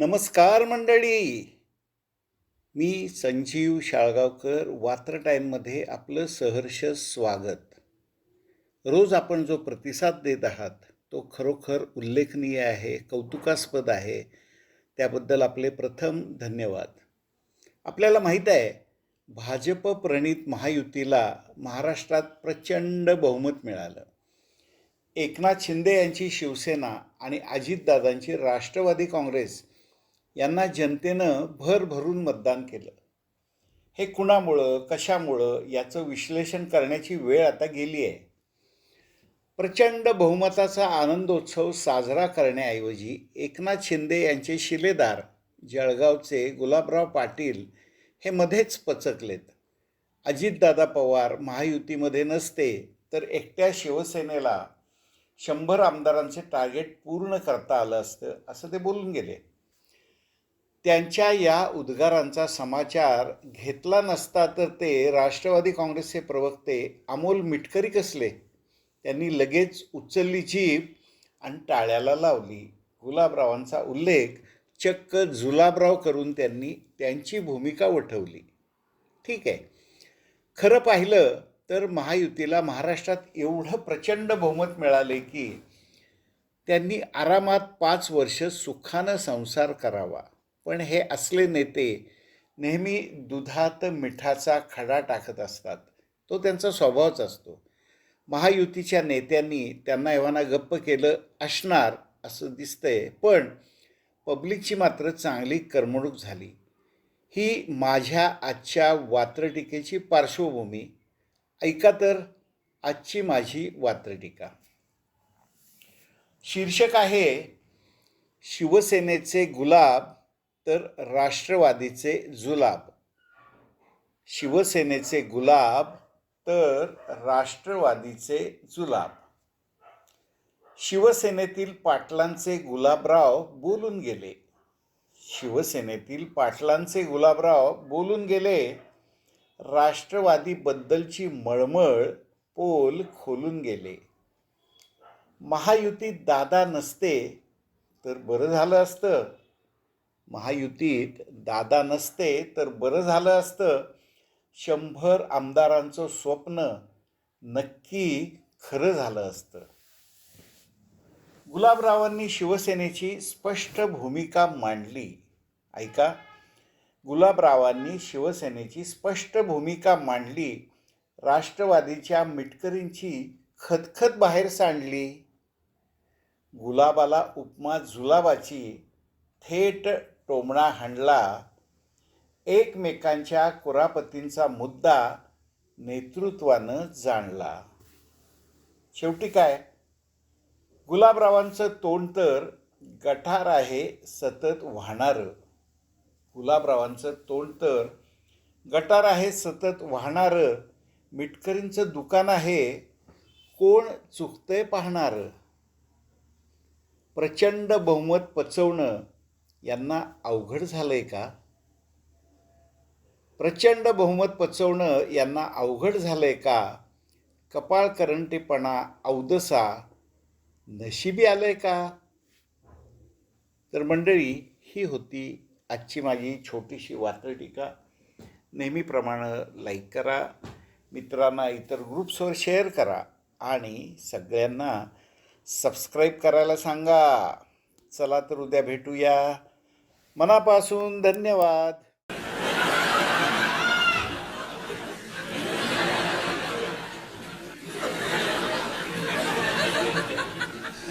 नमस्कार मंडळी. मी संजीव शाळगावकर वात्र टाईममध्ये आपलं सहर्ष स्वागत. रोज आपण जो प्रतिसाद देत आहात तो खरोखर उल्लेखनीय आहे कौतुकास्पद आहे. त्याबद्दल आपले प्रथम धन्यवाद. आपल्याला माहीत आहे भाजप प्रणित महायुतीला महाराष्ट्रात प्रचंड बहुमत मिळालं. एकनाथ शिंदे यांची शिवसेना आणि अजितदादांची राष्ट्रवादी काँग्रेस यांना जनतेनं भरभरून मतदान केलं. हे कुणामुळं कशामुळं याचं विश्लेषण करण्याची वेळ आता गेली आहे. प्रचंड बहुमताचा आनंदोत्सव साजरा करण्याऐवजी एकनाथ शिंदे यांचे शिलेदार जळगावचे गुलाबराव पाटील हे मध्येच पचकलेत. अजितदादा पवार महायुतीमध्ये नसते तर एकट्या शिवसेनेला शंभर आमदारांचे टार्गेट पूर्ण करता आलं असतं असं ते बोलून गेले. त्यांच्या या उद्गारांचा समाचार घेतला नसता तर ते राष्ट्रवादी काँग्रेसचे प्रवक्ते अमोल मिटकरी कसले? त्यांनी लगेच उचलली जीप आणि टाळ्याला लावली. गुलाबरावांचा उल्लेख चक्क जुलाबराव करून त्यांनी त्यांची भूमिका वठवली. ठीक आहे. खरं पाहिलं तर महायुतीला महाराष्ट्रात एवढं प्रचंड बहुमत मिळाले की त्यांनी आरामात पाच वर्ष सुखानं संसार करावा. पण हे असले नेते नेहमी दुधात मिठाचा खडा टाकत असतात. तो त्यांचा स्वभावच असतो. महायुतीच्या नेत्यांनी त्यांना एव्हाना गप्प केलं असणार असं दिसतंय पण पब्लिकची मात्र चांगली करमणूक झाली. ही माझ्या आजच्या वात्रटिकेची पार्श्वभूमी. ऐका तर आजची माझी वात्रटिका. शीर्षक आहे शिवसेनेचे गुलाब तर राष्ट्रवादीचे जुलाब. शिवसेनेचे गुलाब तर राष्ट्रवादीचे जुलाब. शिवसेनेतील पाटलांचे गुलाबराव बोलून गेले. शिवसेनेतील पाटलांचे गुलाबराव बोलून गेले. राष्ट्रवादीबद्दलची मळमळ पोल खोलून गेले. महायुतीत दादा नसते तर बरं झालं असतं. महायुतीत दादा नसते तर बरं झालं असतं. शंभर आमदारांचं स्वप्न नक्की खरं झालं असतं. गुलाबरावांनी शिवसेनेची स्पष्ट भूमिका मांडली. ऐका गुलाबरावांनी शिवसेनेची स्पष्ट भूमिका मांडली. राष्ट्रवादीच्या मिटकरींची खतखत बाहेर सांडली. गुलाबाला उपमा जुलाबाची थेट टोमणा हाणला एकमेकांच्या कुरापतींचा मुद्दा नेतृत्वानं जाणला. शेवटी काय? गुलाबरावांचं तोंड तर गठार आहे सतत वाहणारं. गुलाबरावांचं तोंड तर गटार आहे सतत वाहणारं. मिटकरींचं दुकान आहे कोण चुकतंय पाहणारं? प्रचंड बहुमत पचवणं यांना अवघड झालं आहे का? प्रचंड बहुमत पचवणं यांना अवघड झालं आहे का? कपाळ करंटेपणा अवदसा नशिबी आलं आहे का? तर मंडळी ही होती आजची माझी छोटीशी वात्रटिका नेहमीप्रमाणे लाईक करा मित्रांना इतर ग्रुप्सवर शेअर करा आणि सगळ्यांना सबस्क्राईब करायला सांगा. चला तर उद्या भेटूया. मनापासून धन्यवाद.